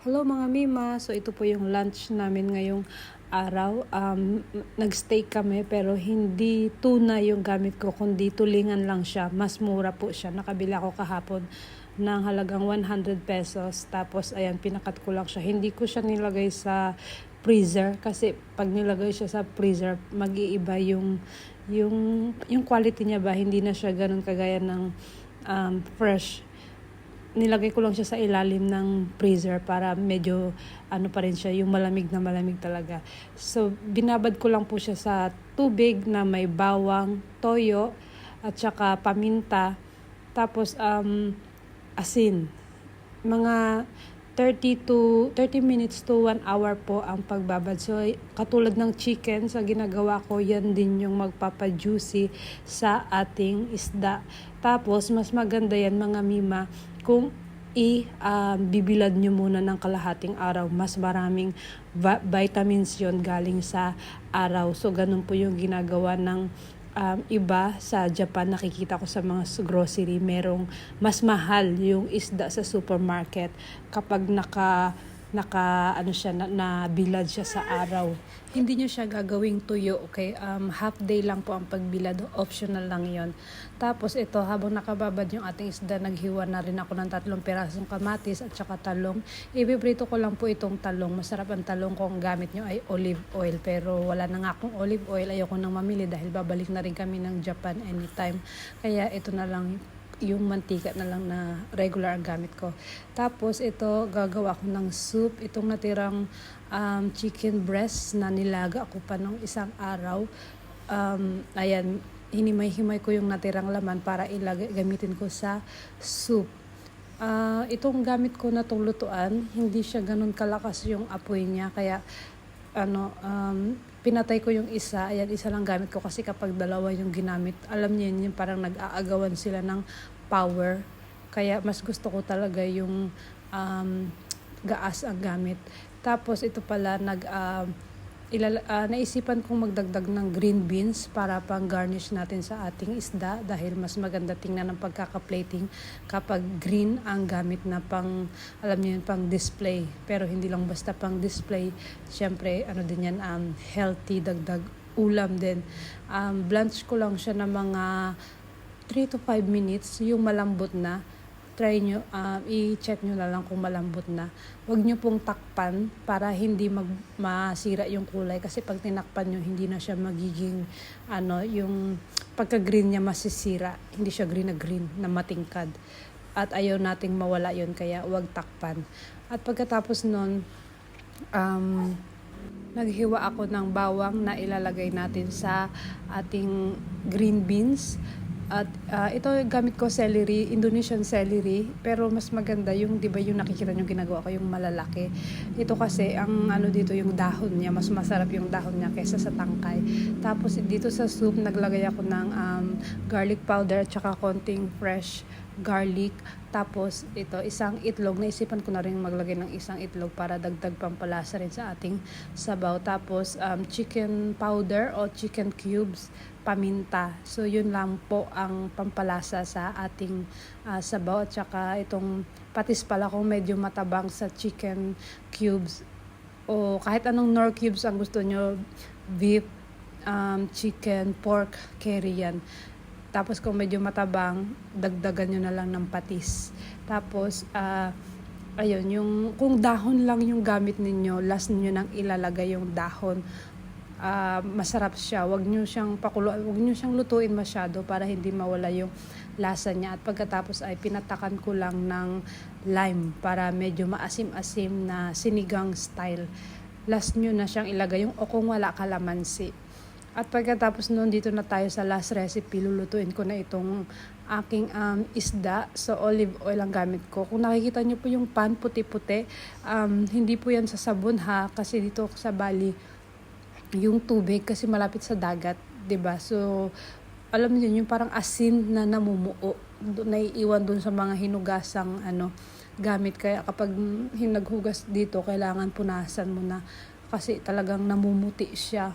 Hello mga Mima! So ito po yung lunch namin ngayong araw. Um, nagstay kami pero hindi tuna yung gamit ko kundi tulingan lang siya. Mas mura po siya. Nakabili ako kahapon ng halagang 100 pesos. Tapos ayan, pinakat ko lang siya. Hindi ko siya nilagay sa freezer kasi pag nilagay siya sa freezer, mag-iiba yung yung yung quality niya ba hindi na siya ganun kagaya ng um, fresh nilagay ko lang siya sa ilalim ng freezer para medyo ano pa rin siya, yung malamig na malamig talaga. So, binabad ko lang po siya sa tubig na may bawang, toyo, at saka paminta, tapos um, asin. Mga 30 to 30 minutes to 1 hour po ang pagbabad. So katulad ng chicken sa ginagawa ko, yan din yung magpapa-juicy sa ating isda. Tapos mas maganda yan mga mima kung i um, bibilad nyo muna ng kalahating araw. Mas maraming vitamins yon galing sa araw. So ganun po yung ginagawa ng um, iba sa Japan nakikita ko sa mga grocery merong mas mahal yung isda sa supermarket kapag naka naka ano siya na, na bilad siya sa araw. Hindi niyo siya gagawing tuyo, okay? Um, half day lang po ang pagbilad, optional lang 'yon. Tapos ito habang nakababad yung ating isda, naghiwa na rin ako ng tatlong pirasong kamatis at saka talong. Ipiprito ko lang po itong talong. Masarap ang talong kung gamit nyo ay olive oil. Pero wala na nga akong olive oil. Ayoko nang mamili dahil babalik na rin kami ng Japan anytime. Kaya ito na lang yung mantika na lang na regular ang gamit ko. Tapos ito, gagawa ko ng soup. Itong natirang um, chicken breast na nilaga ako pa nung isang araw. Um, ayan, hinimay-himay ko yung natirang laman para ilagay, gamitin ko sa soup. Ah, itong gamit ko na tong lutuan, hindi siya ganun kalakas yung apoy niya. Kaya ano, um, pinatay ko yung isa. Ayan, isa lang gamit ko kasi kapag dalawa yung ginamit, alam niyo yun, yung parang nag-aagawan sila ng power. Kaya mas gusto ko talaga yung um, gaas ang gamit. Tapos ito pala, nag, um, ilala, ah, naisipan kong magdagdag ng green beans para pang garnish natin sa ating isda dahil mas maganda tingnan ng pagkaka-plating kapag green ang gamit na pang alam niyo yun pang display pero hindi lang basta pang display syempre ano din yan um, healthy dagdag ulam din um, blanch ko lang siya ng mga 3 to 5 minutes yung malambot na try nyo, um, i-check nyo na lang kung malambot na. Huwag nyo pong takpan para hindi mag, masira yung kulay. Kasi pag tinakpan nyo, hindi na siya magiging, ano, yung pagka-green niya masisira. Hindi siya green na green, na matingkad. At ayaw nating mawala yon kaya huwag takpan. At pagkatapos nun, um, naghiwa ako ng bawang na ilalagay natin sa ating green beans. At ah, ito gamit ko celery, Indonesian celery, pero mas maganda yung 'di ba yung nakikita niyo ginagawa ko yung malalaki. Ito kasi ang ano dito yung dahon niya, mas masarap yung dahon niya kaysa sa tangkay. Tapos dito sa soup naglagay ako ng um, garlic powder at saka konting fresh garlic. Tapos ito, isang itlog. Naisipan ko na rin maglagay ng isang itlog para dagdag pampalasa rin sa ating sabaw. Tapos um, chicken powder o chicken cubes, paminta. So yun lang po ang pampalasa sa ating ah, sabaw. At saka itong patis pala kung medyo matabang sa chicken cubes o kahit anong nor cubes ang gusto nyo, beef, um, chicken, pork, curry yan. Tapos kung medyo matabang, dagdagan nyo na lang ng patis. Tapos, ah, ayun, yung, kung dahon lang yung gamit ninyo, last nyo nang ilalagay yung dahon, ah, masarap siya. Huwag nyo siyang pakulo, huwag nyo siyang lutuin masyado para hindi mawala yung lasa niya. At pagkatapos ay pinatakan ko lang ng lime para medyo maasim-asim na sinigang style. Last nyo na siyang ilagay yung o kung wala kalamansi. At pagkatapos noon, dito na tayo sa last recipe. Lulutuin ko na itong aking um, isda. So, olive oil ang gamit ko. Kung nakikita niyo po yung pan puti-puti, um, hindi po yan sa sabon ha. Kasi dito sa Bali, yung tubig kasi malapit sa dagat, ba? So alam niyo yung parang asin na namumuo, naiiwan doon sa mga hinugasang ano gamit kaya kapag hinaghugas dito kailangan punasan mo na kasi talagang namumuti siya.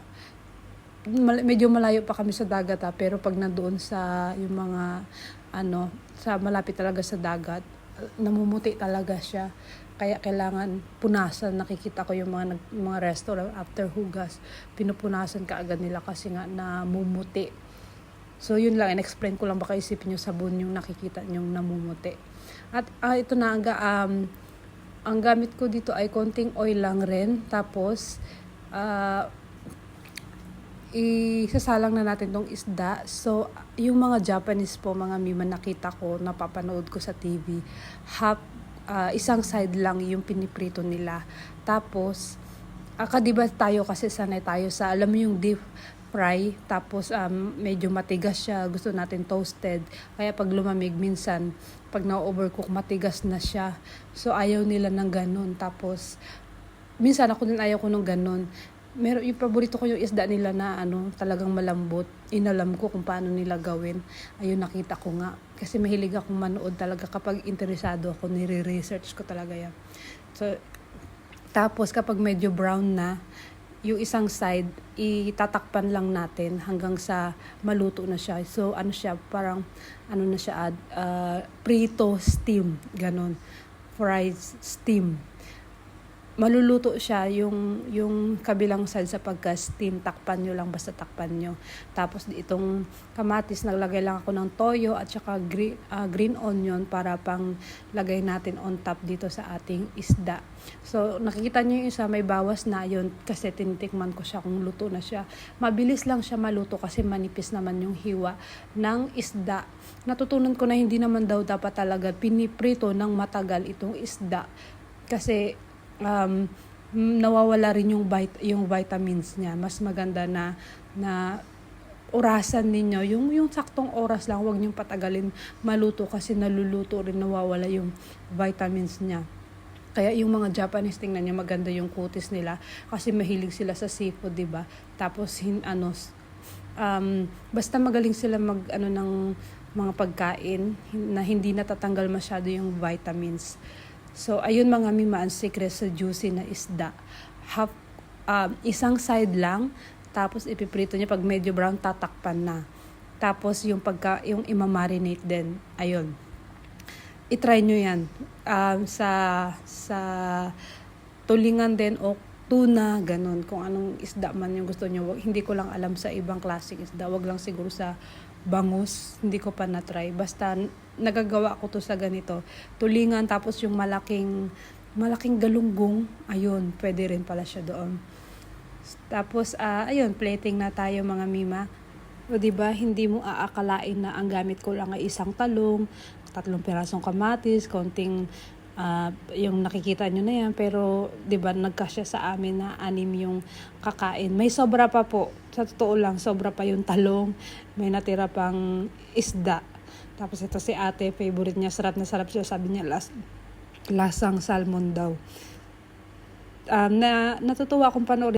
Mal- medyo malayo pa kami sa dagat ha, pero pag nandoon sa yung mga ano sa malapit talaga sa dagat namumuti talaga siya. Kaya kailangan punasan. Nakikita ko yung mga, mga restaurant after hugas. Pinupunasan ka agad nila kasi nga namumuti. So yun lang, in-explain ko lang baka isipin nyo sabon yung nakikita nyong namumuti. At ah, ito na aga, um, ang gamit ko dito ay konting oil lang rin. Tapos, ah, isasalang na natin tong isda. So, yung mga Japanese po, mga mima nakita ko, napapanood ko sa TV, half, ah, isang side lang yung piniprito nila. Tapos, aka di ba tayo kasi sanay tayo sa, alam mo yung deep fry, tapos um, medyo matigas siya, gusto natin toasted. Kaya pag lumamig, minsan, pag na-overcook, matigas na siya. So, ayaw nila ng ganun. Tapos, minsan ako din ayaw ko nung ganun. Meron yung paborito ko yung isda nila na ano, talagang malambot. Inalam ko kung paano nila gawin. Ayun nakita ko nga kasi mahilig akong manood talaga kapag interesado ako, nire-research ko talaga yan. So tapos kapag medyo brown na, yung isang side, itatakpan lang natin hanggang sa maluto na siya. So ano siya, parang ano na siya, uh, prito steam, ganon. Fried steam maluluto siya yung yung kabilang side sa pagka-steam takpan nyo lang basta takpan nyo. Tapos itong kamatis naglagay lang ako ng toyo at saka green, ah, green onion para pang lagay natin on top dito sa ating isda. So nakikita nyo yung isa may bawas na yun kasi tinitikman ko siya kung luto na siya. Mabilis lang siya maluto kasi manipis naman yung hiwa ng isda. Natutunan ko na hindi naman daw dapat talaga piniprito ng matagal itong isda kasi um, nawawala rin yung, vit- yung vitamins niya. Mas maganda na, na orasan ninyo. Yung, yung saktong oras lang, huwag niyong patagalin maluto kasi naluluto rin, nawawala yung vitamins niya. Kaya yung mga Japanese tingnan niyo maganda yung kutis nila kasi mahilig sila sa seafood, 'di ba? Tapos hin ano um, basta magaling sila mag ano ng mga pagkain na hindi natatanggal masyado yung vitamins. So, ayun mga mima, ang secret sa juicy na isda. Half, um, isang side lang, tapos ipiprito niya pag medyo brown, tatakpan na. Tapos yung pagka, yung imamarinate din, ayun. I-try nyo yan. Um, sa, sa tulingan din o tuna, ganun. Kung anong isda man yung gusto nyo. Hindi ko lang alam sa ibang klaseng isda. Wag lang siguro sa bangus. Hindi ko pa na-try. Basta nagagawa ko to sa ganito. Tulingan tapos yung malaking malaking galunggong. Ayun, pwede rin pala siya doon. Tapos, ah, ayun, plating na tayo mga mima. O di ba hindi mo aakalain na ang gamit ko lang ay isang talong, tatlong pirasong kamatis, konting ah, yung nakikita nyo na yan. Pero, di ba, nagkasya sa amin na anim yung kakain. May sobra pa po. Sa totoo lang, sobra pa yung talong. May natira pang isda. Tapos ito si ate, favorite niya, sarap na sarap siya. Sabi niya, las, lasang salmon daw. Um, na, natutuwa akong panoorin